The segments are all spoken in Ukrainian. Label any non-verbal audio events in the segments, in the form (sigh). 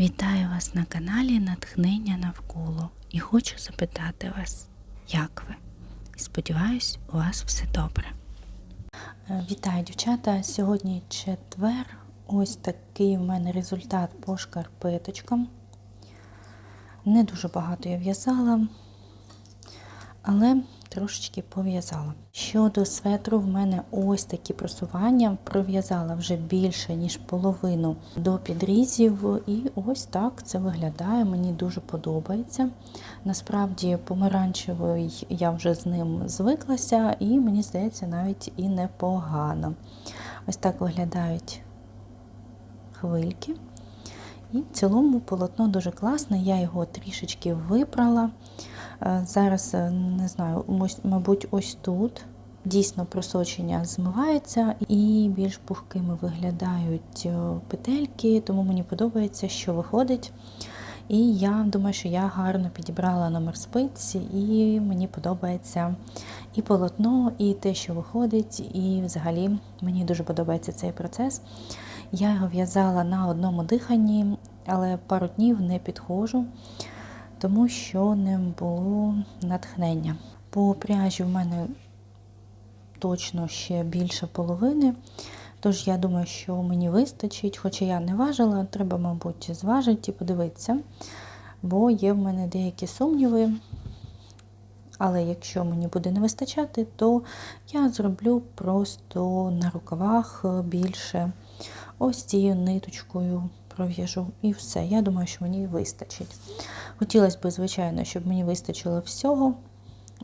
Вітаю вас на каналі Натхнення навколо і хочу запитати вас, як ви? Сподіваюсь, у вас все добре. Е, Вітаю, дівчата! Сьогодні четвер. Ось такий у мене результат по шкарпеточкам. Не дуже багато я в'язала, але трошечки пов'язала. Щодо светру, в мене ось такі просування. Пров'язала вже більше, ніж половину до підрізів. І ось так це виглядає. Мені дуже подобається. Насправді, помаранчевий я вже з ним звиклася, і мені здається, навіть і непогано. Ось так виглядають хвильки. І в цілому полотно дуже класне, я його трішечки випрала. Е, Зараз, е, не знаю, мабуть, ось тут дійсно просочення змивається і більш пухкими виглядають е, петельки, тому мені подобається, що виходить. І я думаю, що я гарно підібрала номер спиці, і мені подобається і полотно, і те, що виходить, і взагалі мені дуже подобається цей процес. Я його в'язала на одному диханні, але пару днів не підходжу, тому що не було натхнення. По пряжі в мене точно ще більше половини. Тож я думаю, що мені вистачить, хоча я не важила, треба, мабуть, зважити і подивитися, бо є в мене деякі сумніви. Але якщо мені буде не вистачати, то я зроблю просто на рукавах більше ось цією ниточкою пров'яжу і все. Я думаю, що мені вистачить. Хотілося б, звичайно, щоб мені вистачило всього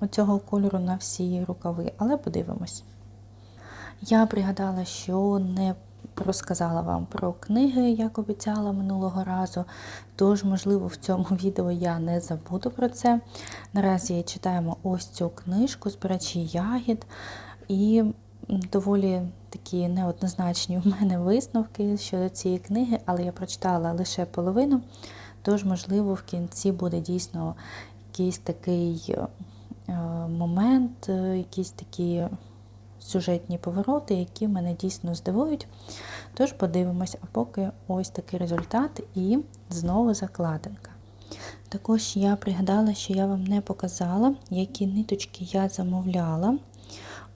оцього кольору на всі рукави, але подивимось. Я пригадала, що не розказала вам про книги, як обіцяла минулого разу. Тож, можливо, в цьому (laughs) відео я не забуду про це. Наразі читаємо ось цю книжку Збирачі ягід. І доволі такі неоднозначні у мене висновки щодо цієї книги, але я прочитала лише половину. Тож, можливо, в кінці буде дійсно якийсь такий момент, якісь такі сюжетні повороти, які мене дійсно здивують. Тож подивимось, а поки ось такий результат і знову закладинка. Також я пригадала, що я вам не показала, які ниточки я замовляла.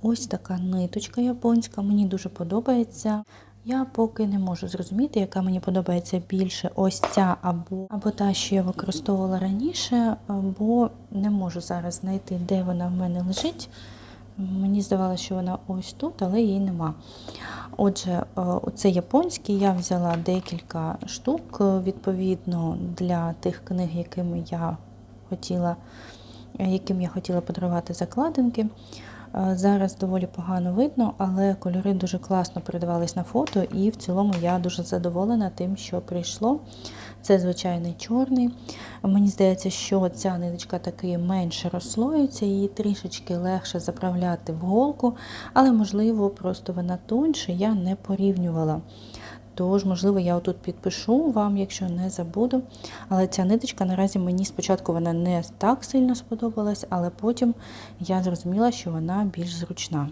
Ось така ниточка японська, мені дуже подобається. Я поки не можу зрозуміти, яка мені подобається більше ось ця або або та, що я використовувала раніше, бо не можу зараз знайти, де вона в мене лежить. Мені здавалося, що вона ось тут, але її нема. Отже, це японський, я взяла декілька штук, відповідно, для тих книг, якими я хотіла, яким я хотіла подарувати закладинки. Зараз доволі погано видно, але кольори дуже класно передавались на фото, і в цілому я дуже задоволена тим, що прийшло. Це звичайний чорний. Мені здається, що ця ниточка таки менше розслоюється, її трішечки легше заправляти в голку, але, можливо, просто вона тоньше, я не порівнювала. Тож, можливо, я отут підпишу вам, якщо не забуду. Але ця ниточка наразі мені спочатку вона не так сильно сподобалась, але потім я зрозуміла, що вона більш зручна.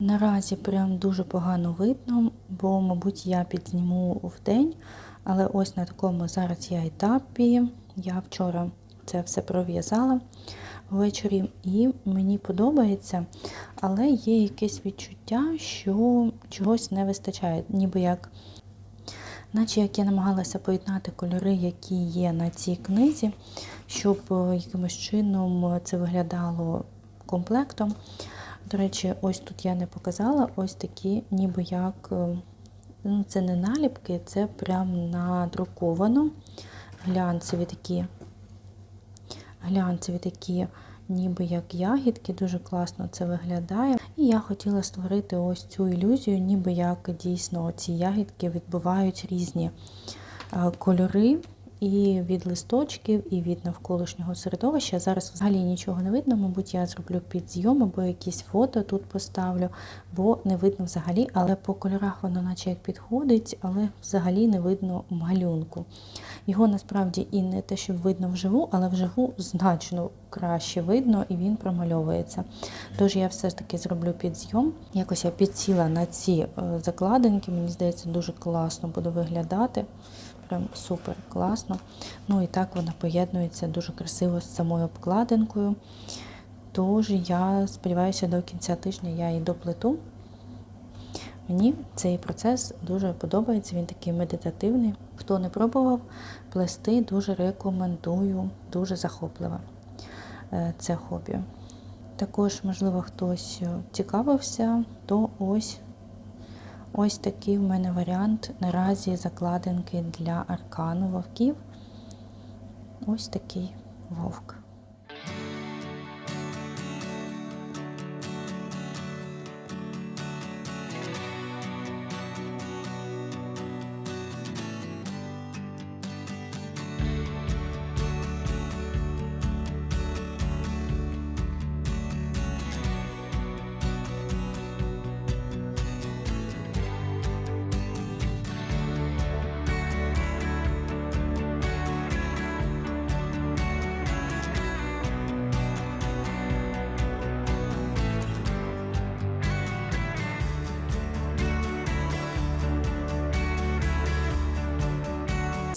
Наразі прям дуже погано видно, бо, мабуть, я підзніму в день. Але ось на такому зараз я етапі. Я вчора це все пров'язала ввечері, і мені подобається, але є якесь відчуття, що чогось не вистачає, ніби як. Наче як я намагалася поєднати кольори, які є на цій книзі, щоб якимось чином це виглядало комплектом. До речі, ось тут я не показала ось такі, ніби як ну, це не наліпки, це прям надруковано. Глянцеві такі, глянцеві такі, ніби як ягідки, дуже класно це виглядає. І я хотіла створити ось цю ілюзію, ніби як дійсно ці ягідки відбувають різні кольори. І від листочків, і від навколишнього середовища. Зараз взагалі нічого не видно, мабуть, я зроблю підзйом або якісь фото тут поставлю, бо не видно взагалі, але по кольорах воно наче як підходить, але взагалі не видно малюнку. Його насправді і не те, що видно вживу, але вживу значно краще видно і він промальовується. Тож я все ж таки зроблю підзйом. Якось я підсіла на ці закладинки, мені здається, дуже класно буде виглядати. прям супер класно. Ну і так вона поєднується дуже красиво з самою обкладинкою. Тож я сподіваюся, до кінця тижня я її доплету. Мені цей процес дуже подобається, він такий медитативний. Хто не пробував плести, дуже рекомендую, дуже захопливе е, це хобі. Також, можливо, хтось цікавився, то ось ось такий в мене варіант наразі закладинки для аркану вовків. Ось такий вовк.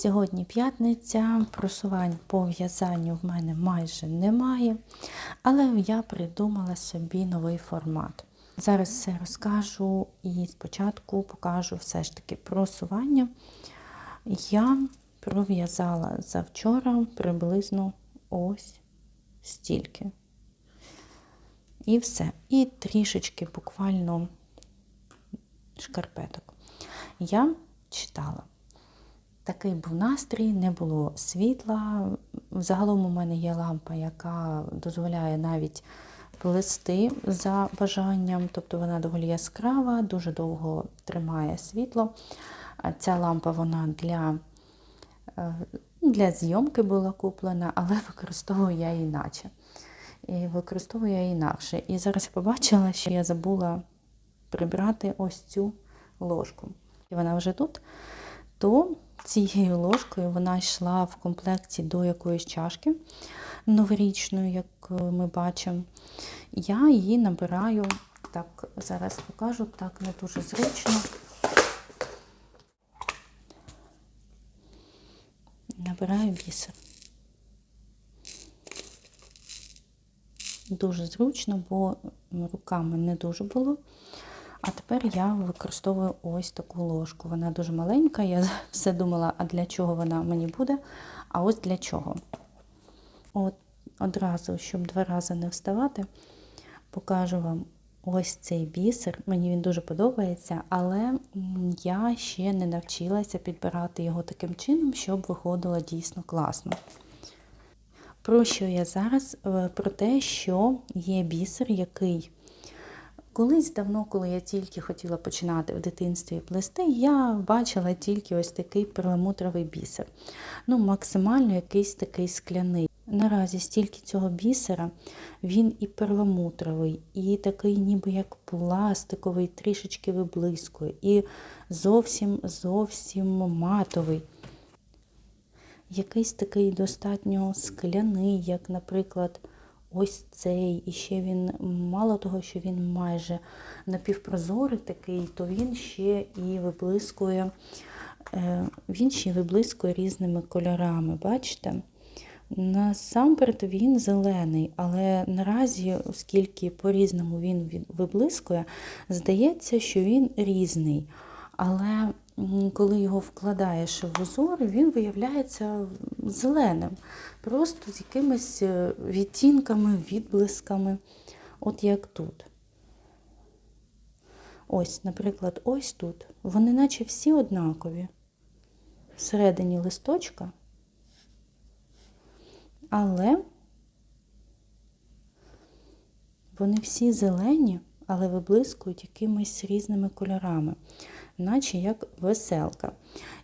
Сьогодні п'ятниця, просувань по в'язанню в мене майже немає, але я придумала собі новий формат. Зараз все розкажу і спочатку покажу все ж таки просування. Я пров'язала завчора приблизно ось стільки. І все. І трішечки буквально шкарпеток. Я читала. Такий був настрій, не було світла. Загалом у мене є лампа, яка дозволяє навіть плести за бажанням, тобто вона доволі яскрава, дуже довго тримає світло. Ця лампа вона для е, для зйомки була куплена, але (laughs) використовую я іначе. І використовую я інакше. І зараз я побачила, що я забула прибрати ось цю ложку. І вона вже тут, то цією ложкою вона йшла в комплекті до якоїсь чашки новорічної, як ми бачимо. Я її набираю, так, зараз покажу, так не дуже зручно. Набираю бісер. Дуже зручно, бо руками не дуже було. А тепер я використовую ось таку ложку. Вона дуже маленька. Я (laughs) все думала, а для чого вона мені буде? А ось для чого. От Одразу, щоб два рази не вставати, покажу вам ось цей бісер. Мені він дуже подобається, але я ще не навчилася підбирати його таким чином, щоб виходило дійсно класно. Про що я зараз? Е, про те, що є бісер, який Колись давно, коли я тільки хотіла починати в дитинстві плести, я бачила тільки ось такий перламутровий бісер. Ну, максимально якийсь такий скляний. Наразі стільки цього бісера, він і перламутровий, і такий ніби як пластиковий, трішечки виблискує, і зовсім зовсім матовий. Якийсь такий достатньо скляний, як, наприклад, ось цей, і ще він, мало того, що він майже напівпрозорий такий, то він ще і виблискує, е, він ще виблискує різними кольорами. Бачите? Насамперед він зелений, але наразі, оскільки по-різному він виблискує, здається, що він різний. Але коли його вкладаєш в узор, він виявляється зеленим, просто з якимись е, відтінками, відблисками, от як тут. Ось, наприклад, ось тут. Вони наче всі однакові. Всередині листочка, але вони всі зелені, але виблискують якимись різними кольорами наче як веселка.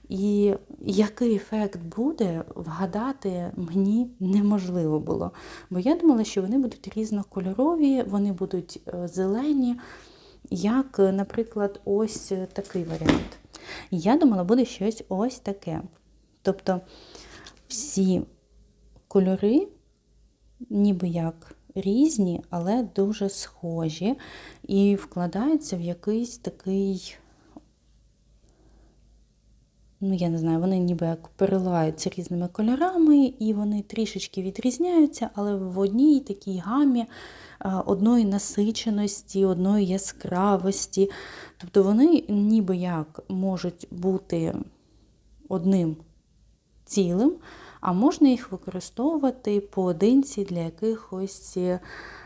І який ефект буде, вгадати мені неможливо було. Бо я думала, що вони будуть різнокольорові, вони будуть е, зелені, як, наприклад, ось такий варіант. Я думала, буде щось ось таке. Тобто всі кольори, ніби як різні, але дуже схожі, і вкладаються в якийсь такий ну я не знаю, вони ніби як переливаються різними кольорами, і вони трішечки відрізняються, але в одній такій гамі одної насиченості, одної яскравості. Тобто вони ніби як можуть бути одним цілим, а можна їх використовувати поодинці для якихось е,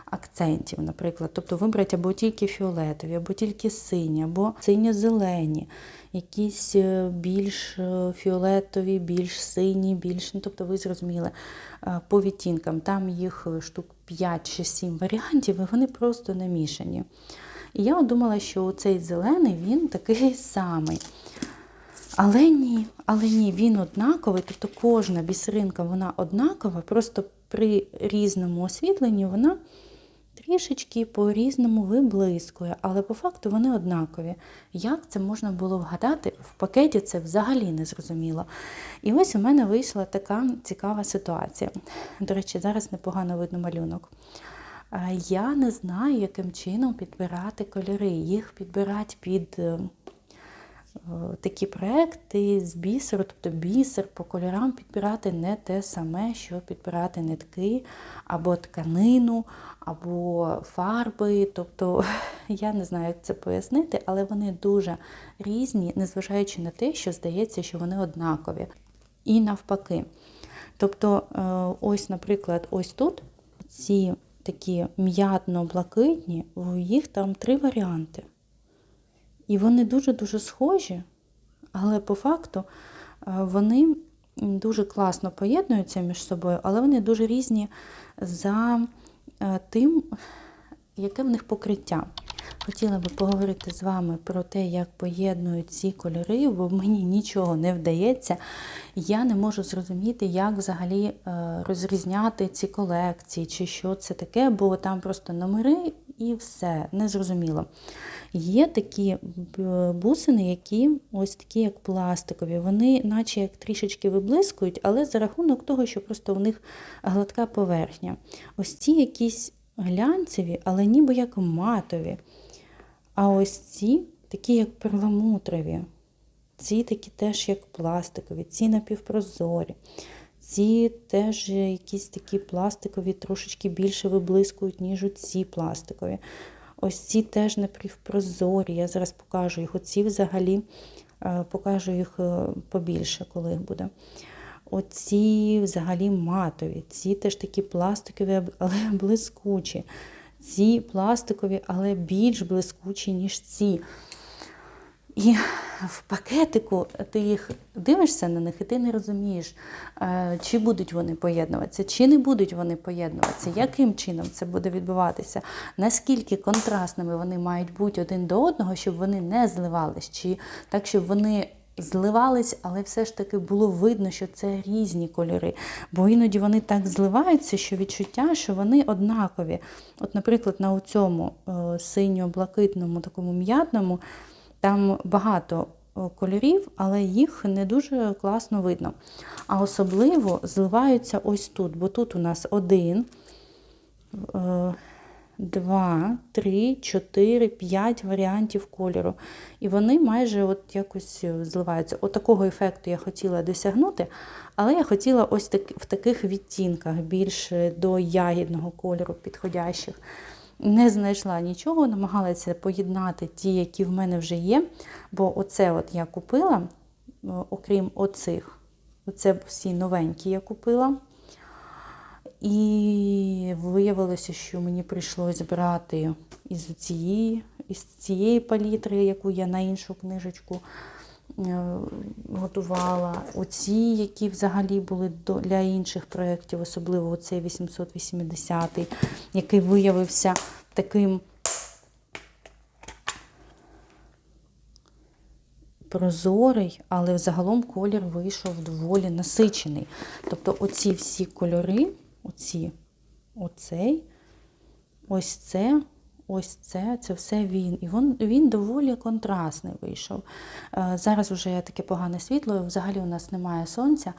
акцентів, наприклад. Тобто вибрати або тільки фіолетові, або тільки сині, або синьо-зелені, якісь е, більш е, фіолетові, більш сині, більш, ну тобто ви зрозуміли, е, по відтінкам. Там їх штук 5 чи 7 варіантів, і вони просто намішані. І я думала, що цей зелений він такий (laughs) самий. Але ні, але ні, він однаковий, тобто кожна бісеринка вона однакова, просто при різному освітленні вона трішечки по-різному виблискує, але по факту вони однакові. Як це можна було вгадати? В пакеті це взагалі не зрозуміло. І ось у мене вийшла така цікава ситуація. До речі, зараз непогано видно малюнок. Я не знаю, яким чином підбирати кольори. Їх підбирати під е, е, такі проекти з бісеру, тобто бісер по кольорам підбирати не те саме, що підбирати нитки або тканину, або фарби. Тобто (laughs) я не знаю, як це пояснити, але вони дуже різні, незважаючи на те, що здається, що вони однакові. І навпаки. Тобто, е, ось, наприклад, ось тут ці такі м'ятно-блакитні, у їх там три варіанти. І вони дуже-дуже схожі, але по факту е, вони дуже класно поєднуються між собою, але вони дуже різні за е, тим, яке в них покриття. Хотіла би поговорити з вами про те, як поєднують ці кольори, бо мені нічого не вдається. Я не можу зрозуміти, як взагалі е, розрізняти ці колекції, чи що це таке, бо там просто номери і все, незрозуміло. Є такі бусини, які ось такі, як пластикові, вони наче як трішечки виблискують, але за рахунок того, що просто у них гладка поверхня. Ось ці якісь глянцеві, але ніби як матові. А ось ці такі, як перламутрові, ці такі теж як пластикові, ці напівпрозорі. Ці теж якісь такі пластикові, трошечки більше виблискують, ніж ці пластикові. Ось ці теж напівпрозорі. Я зараз покажу їх. Оці взагалі е, покажу їх е, побільше, коли буде. Оці взагалі матові, ці теж такі пластикові, але (laughs) блискучі. Ці пластикові, але більш блискучі, ніж ці. І в пакетику ти їх дивишся на них, і ти не розумієш, е, чи будуть вони поєднуватися, чи не будуть вони поєднуватися, яким чином це буде відбуватися, наскільки контрастними вони мають бути один до одного, щоб вони не зливались, чи так, щоб вони зливались, але все ж таки було видно, що це різні кольори. Бо іноді вони так зливаються, що відчуття, що вони однакові. От, наприклад, на цьому е, синьо-блакитному, такому м'ятному. Там багато кольорів, але їх не дуже класно видно. А особливо зливаються ось тут, бо тут у нас один, е, два, три, чотири, п'ять варіантів кольору. І вони майже от якось зливаються. От такого ефекту я хотіла досягнути, але я хотіла ось в таких відтінках, більш до ягідного кольору підходящих. Не знайшла нічого, намагалася поєднати ті, які в мене вже є. Бо оце от я купила, окрім оцих, оце всі новенькі я купила. І виявилося, що мені прийшлося брати із цієї, із цієї палітри, яку я на іншу книжечку е, готувала. Оці, які взагалі були для інших проєктів, особливо оцей 880 який виявився таким прозорий, але загалом колір вийшов доволі насичений. Тобто оці всі кольори, оці, оцей, ось це, ось це, це все він. І він, він доволі контрастний вийшов. Зараз вже таке погане світло, взагалі у нас немає сонця.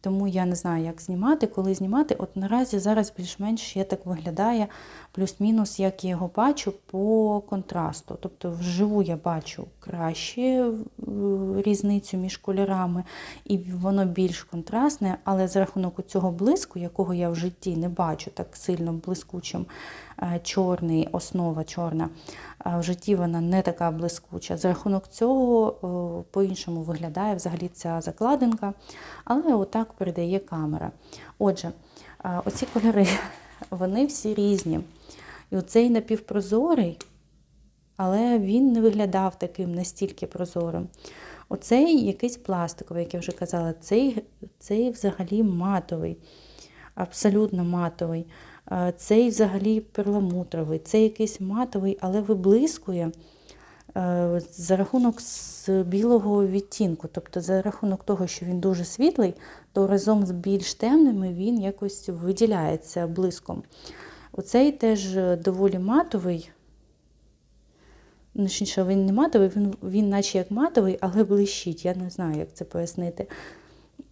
Тому я не знаю, як знімати, коли знімати. От наразі зараз більш-менш ще так виглядає плюс-мінус, як я його бачу по контрасту. Тобто вживу я бачу краще е, різницю між кольорами, і воно більш контрастне, але за рахунок цього блиску, якого я в житті не бачу так сильно блискучим, е, чорний, основа чорна, в житті вона не така блискуча. За рахунок цього е, по-іншому виглядає взагалі ця закладинка, але отак передає камера. Отже, оці кольори, вони всі різні. І оцей напівпрозорий, але він не виглядав таким настільки прозорим. Оцей якийсь пластиковий, як я вже казала, цей, цей взагалі матовий, абсолютно матовий. Е, Цей взагалі перламутровий, цей якийсь матовий, але виблискує за рахунок з білого відтінку. Тобто за рахунок того, що він дуже світлий, то разом з більш темними він якось виділяється блиском. Оцей теж доволі матовий. Точніше, він не матовий, він, він наче як матовий, але блищить. Я не знаю, як це пояснити.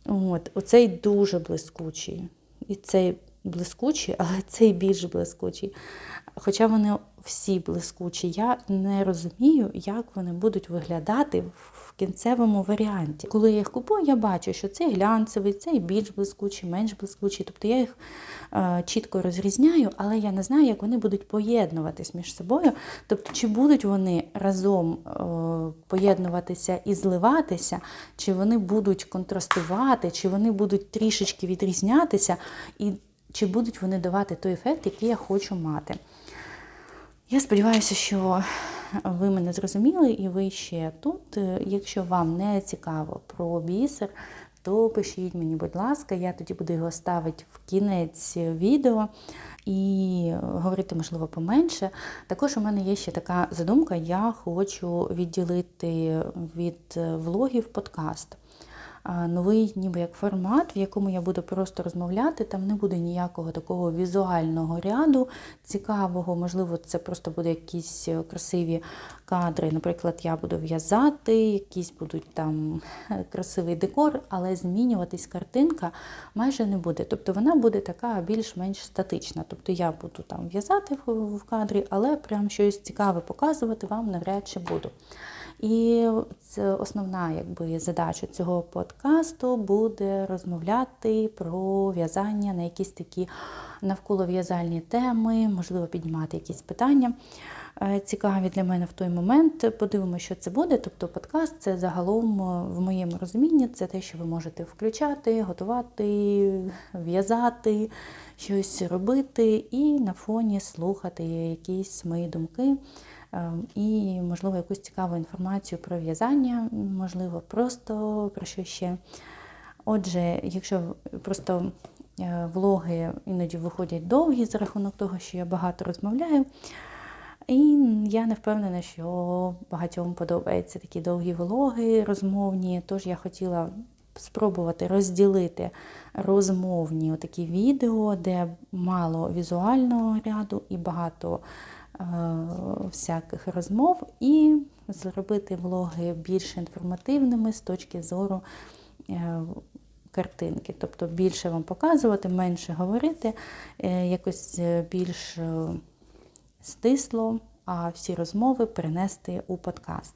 От, Оцей дуже блискучий. І цей блискучий, але цей більш блискучий. Хоча вони всі блискучі, я не розумію, як вони будуть виглядати в кінцевому варіанті. Коли я їх купую, я бачу, що цей глянцевий, цей більш блискучий, менш блискучий. Тобто я їх е, чітко розрізняю, але я не знаю, як вони будуть поєднуватись між собою. Тобто, чи будуть вони разом е, поєднуватися і зливатися, чи вони будуть контрастувати, чи вони будуть трішечки відрізнятися, і чи будуть вони давати той ефект, який я хочу мати. Я сподіваюся, що ви мене зрозуміли і ви ще тут. Якщо вам не цікаво про бісер, то пишіть мені, будь ласка, я тоді буду його ставити в кінець відео і говорити, можливо, поменше. Також у мене є ще така задумка: я хочу відділити від влогів подкаст новий ніби як формат, в якому я буду просто розмовляти. Там не буде ніякого такого візуального ряду цікавого. Можливо, це просто буде якісь е, красиві кадри. Наприклад, я буду в'язати, якісь будуть там е, красивий декор, але змінюватись картинка майже не буде. Тобто вона буде така більш-менш статична. Тобто я буду там в'язати в кадрі, але прям щось цікаве показувати вам навряд чи буду. І це основна якби, задача цього подкасту буде розмовляти про в'язання на якісь такі навколо в'язальні теми, можливо, піднімати якісь питання. е, Цікаві для мене в той момент. Подивимося, що це буде. Тобто, подкаст це загалом, е, в моєму розумінні, це те, що ви можете включати, готувати, в'язати, щось робити, і на фоні слухати якісь мої думки. Е, і, можливо, якусь цікаву інформацію про в'язання, можливо, просто про що ще. Отже, якщо просто е, влоги іноді виходять довгі за рахунок того, що я багато розмовляю, і я не впевнена, що багатьом подобаються такі довгі влоги розмовні, тож я хотіла спробувати розділити розмовні такі відео, де мало візуального ряду і багато всяких розмов і зробити влоги більш інформативними з точки зору е, картинки. Тобто більше вам показувати, менше говорити, е, якось більш стисло. А всі розмови перенести у подкаст.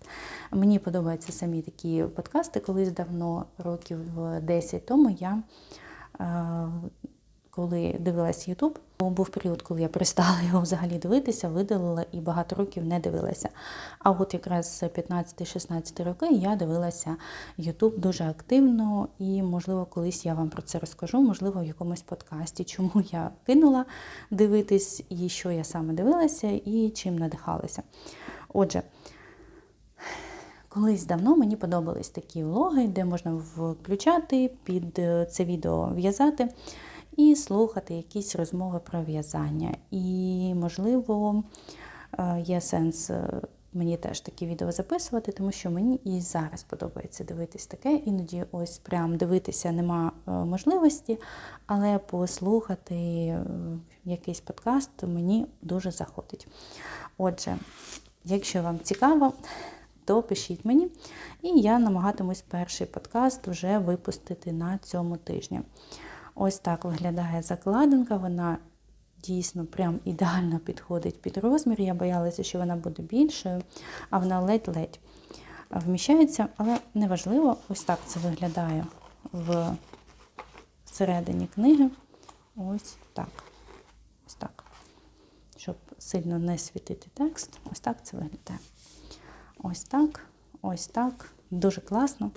Мені подобаються самі такі подкасти. Колись давно, років 10 тому, я коли дивилася Ютуб. Був період, коли я перестала його взагалі дивитися, видалила і багато років не дивилася. А от якраз з 15-16 роки я дивилася Ютуб дуже активно, і, можливо, колись я вам про це розкажу, можливо, в якомусь подкасті, чому я кинула дивитись, і що я саме дивилася, і чим надихалася. Отже, колись давно мені подобались такі влоги, де можна включати під це відео в'язати і слухати якісь розмови про в'язання. І, можливо, е, є сенс е, мені теж такі відео записувати, тому що мені і зараз подобається дивитись таке. Іноді ось прям дивитися нема е, можливості, але послухати якийсь подкаст мені дуже заходить. Отже, якщо вам цікаво, то пишіть мені. І я намагатимусь перший подкаст вже випустити на цьому тижні. Ось так виглядає закладинка. Вона дійсно прям ідеально підходить під розмір. Я боялася, що вона буде більшою, а вона ледь-ледь вміщається, але неважливо, ось так це виглядає в середині книги. Ось так. Ось так. Щоб сильно не світити текст, ось так це виглядає. Ось так, ось так. Дуже класно.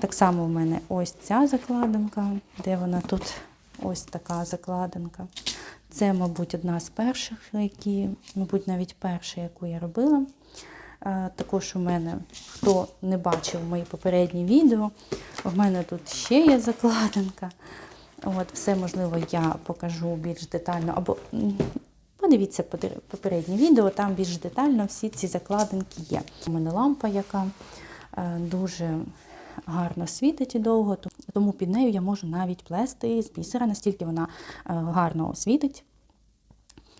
Так само в мене ось ця закладинка, де вона тут ось така закладинка. Це, мабуть, одна з перших, які, мабуть, навіть перша, яку я робила. Е, Також у мене, хто не бачив мої попередні відео, в мене тут ще є закладинка. От, Все, можливо, я покажу більш детально. Або подивіться попереднє відео, там більш детально всі ці закладинки є. У мене лампа, яка дуже гарно світить і довго, тому під нею я можу навіть плести з бісера, настільки вона е, гарно світить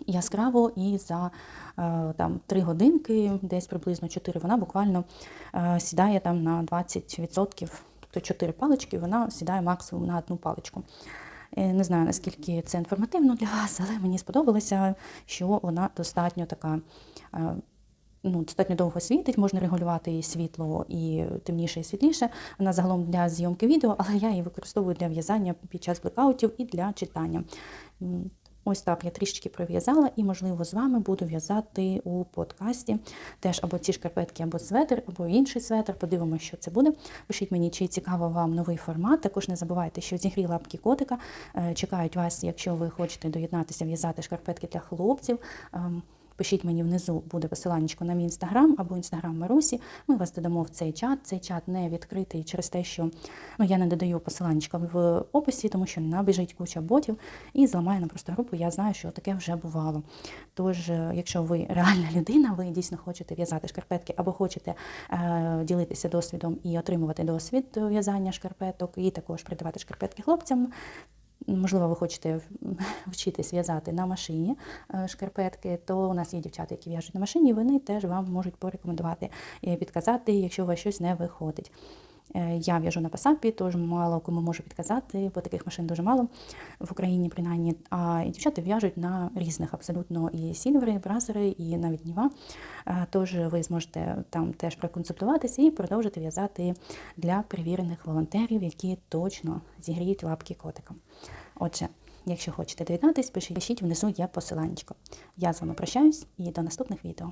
яскраво і за е, там 3 годинки, десь приблизно 4, вона буквально е, сідає там на 20%, тобто 4 палички, вона сідає максимум на одну паличку. Е, Не знаю, наскільки це інформативно для вас, але мені сподобалося, що вона достатньо така. Ну, достатньо довго світить, можна регулювати і світло, і темніше, і світліше. Вона загалом для зйомки відео, але я її використовую для в'язання під час блекаутів і для читання. Ось так я трішечки пров'язала, і, можливо, з вами буду в'язати у подкасті теж або ці шкарпетки, або светр, або інший светр. Подивимося, що це буде. Пишіть мені, чи цікаво вам новий формат. Також не забувайте, що зігрі лапки котика е, чекають вас, якщо ви хочете доєднатися, в'язати шкарпетки для хлопців. Пишіть мені внизу буде посиланнячко на мій інстаграм або інстаграм Марусі. Ми вас додамо в цей чат. Цей чат не відкритий через те, що ну, я не додаю посиланнячка в описі, тому що набіжить куча ботів і зламає нам просто групу. Я знаю, що таке вже бувало. Тож, е, якщо ви реальна людина, ви дійсно хочете в'язати шкарпетки або хочете е, ділитися досвідом і отримувати досвід в'язання шкарпеток, і також придавати шкарпетки хлопцям. Можливо, ви хочете (laughs) вчитись в'язати на машині е, шкарпетки, то у нас є дівчата, які в'яжуть на машині, вони теж вам можуть порекомендувати і підказати, якщо у вас щось не виходить. Е, Я в'яжу на пасапі, тож мало кому можу підказати, бо таких машин дуже мало в Україні, принаймні. А і дівчата в'яжуть на різних абсолютно і сільвери, і бразери, і навіть ніва. Е, Тож ви зможете там теж проконсультуватися і продовжити в'язати для перевірених волонтерів, які точно зігріють лапки котикам. Отже, якщо хочете доєднатись, пишіть, внизу є посиланнячко. Я з вами прощаюсь і до наступних відео.